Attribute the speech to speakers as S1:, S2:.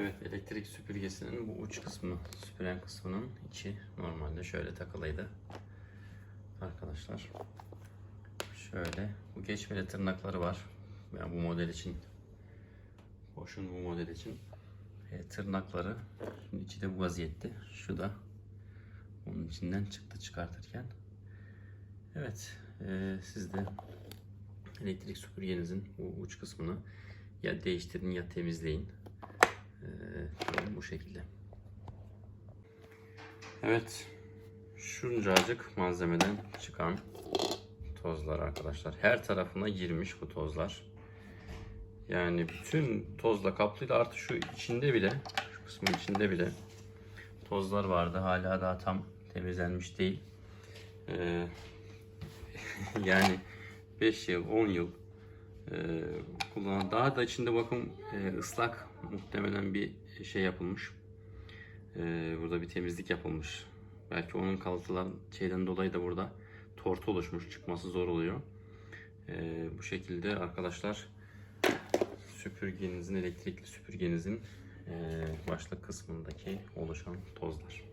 S1: Evet elektrik süpürgesinin bu uç kısmı, süpüren kısmının içi normalde şöyle takılıydı. Arkadaşlar. Şöyle bu geçmeli tırnakları var. Yani bu model için Boş'un bu model için e, tırnakları şimdi içi de bu vaziyette. Şu da onun içinden çıktı çıkartırken. Evet e, siz de elektrik süpürgenizin bu uç kısmını ya değiştirin ya temizleyin. Bu şekilde. Evet şuncacık malzemeden çıkan tozlar arkadaşlar. Her tarafına girmiş bu tozlar. Yani bütün tozla kaplıydı. Artı şu içinde bile, şu kısmın içinde bile tozlar vardı. Hala daha tam temizlenmiş değil. Ee, yani 5 yıl, 10 yıl e, kullanan daha da içinde bakın e, ıslak muhtemelen bir şey yapılmış. E, burada bir temizlik yapılmış. Belki onun kalıntılan şeyden dolayı da burada tortu oluşmuş. Çıkması zor oluyor. E, bu şekilde arkadaşlar süpürgenizin, elektrikli süpürgenizin e, başlık kısmındaki oluşan tozlar.